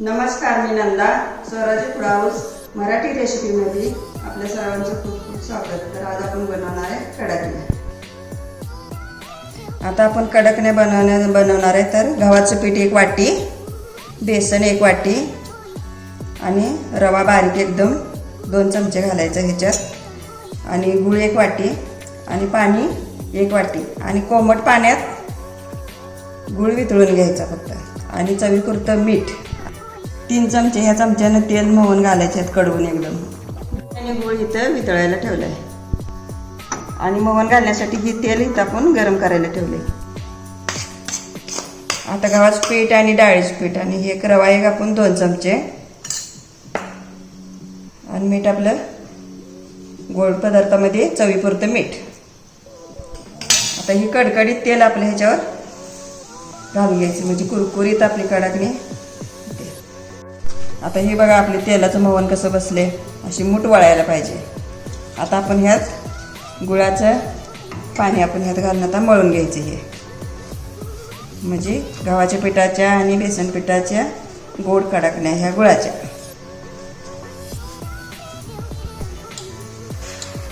नमस्कार मी Nanda. Swaraji Food House Marathi रेसिपीमध्ये आपल्या सर्वांचं खूप खूप स्वागत. तर आज आपण बनवणार आहे कडकने आता आपण कडकने बनवण्या बनवणार आहे तर गव्हाचं पीठ एक वाटी बेसन एक वाटी आणि रवा बारीक एकदम दोन चमचे घालायचं ह्याच्यात. आणि गूळ एक वाटी आणि पाणी एक वाटी. आणि कोमट पाण्यात गुळ वितळून घ्यायचा फक्त. आणि चवीपुरतं मीठ. तीन चमचे ह्या चमच्यानं तेल मोहन घालायचे आहेत कडवून एकदम. आणि गुळ इथं वितळायला ठेवलं आहे आणि मोहन घालण्यासाठी ही तेल इथं आपण गरम करायला ठेवले आता गव्हाचं पीठ आणि डाळीचं पीठ आणि हे एक रवा एक आपण दोन चमचे. आणि मीठ आपलं गोड पदार्थामध्ये चवीपुरतं मीठ. आता ही कडकडीत तेल आपलं ह्याच्यावर घालून घ्यायचं. म्हणजे कुरकुरीत आपली कडाकणी आता हे बघा आपले तेलाचं मवन कसं बसले. अशी मूठ वळायला पाहिजे. आता आपण ह्यात गुळाचं पाणी आपण ह्यात घालून आता मळून घ्यायचं हे. म्हणजे गव्हाच्या पिठाच्या आणि बेसन पिठाच्या गोड कडकण्या ह्या गुळाच्या.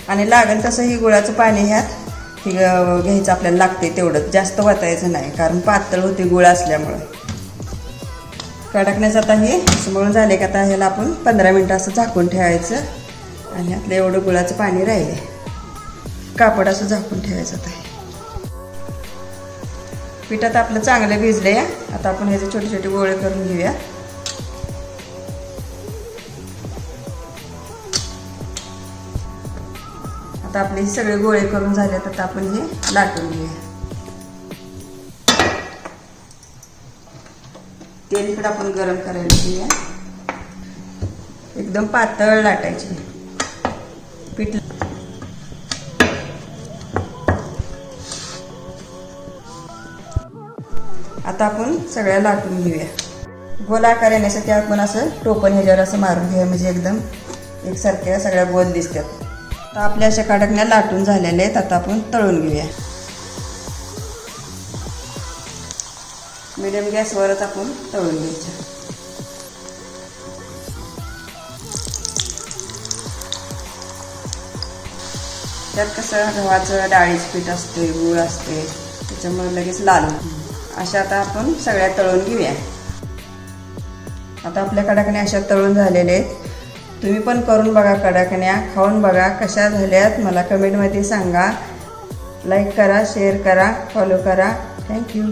आणि लागेल तसं ही गुळाचं पाणी ह्यात घ्यायचं आपल्याला लागते तेवढं. जास्त वाचायचं नाही कारण पातळ होते गुळ असल्यामुळं. कडकण्याचं आता हे असं मळून झाले का आता ह्याला आपण पंधरा मिनटं असं झाकून ठेवायचं. आणि आपलं एवढं गुळाचं पाणी राहिले कापड असं झाकून ठेवायचं आता हे. पिठात आपलं चांगलं भिजलं आहे आता आपण ह्याचे छोटे छोटे गोळे करून घेऊया. आता आपले हे सगळे गोळे करून झाले तर आपण हे लाटून घेऊया. तेल इकडं आपण गरम करायला घेऊया. एकदम पातळ लाटायची. पीठ आता आपण सगळ्या लाटून घेऊया. गोल आकार येण्यासाठी आपण असं टोपण ह्याच्यावर असं मारून घेऊया. म्हणजे एकदम एकसारख्या सगळ्या गोल दिसतात. तर आपल्या अशा कडकण्या लाटून झालेल्या आहेत. आता आपण तळून घेऊया. मिडियम गॅसवरच आपण तळून घ्यायचं. त्यात कसं गव्हाचं डाळीचं पीठ असते गुळ असते त्याच्यामुळे लगेच लाल अशा आता आपण सगळ्या तळून घेऊया. आता आपल्या कडाकण्या अशा तळून झालेल्या आहेत. तुम्ही पण करून बघा कडाकण्या खाऊन बघा कशा झाल्यात. मला कमेंटमध्ये सांगा. लाईक करा शेअर करा फॉलो करा. थँक्यू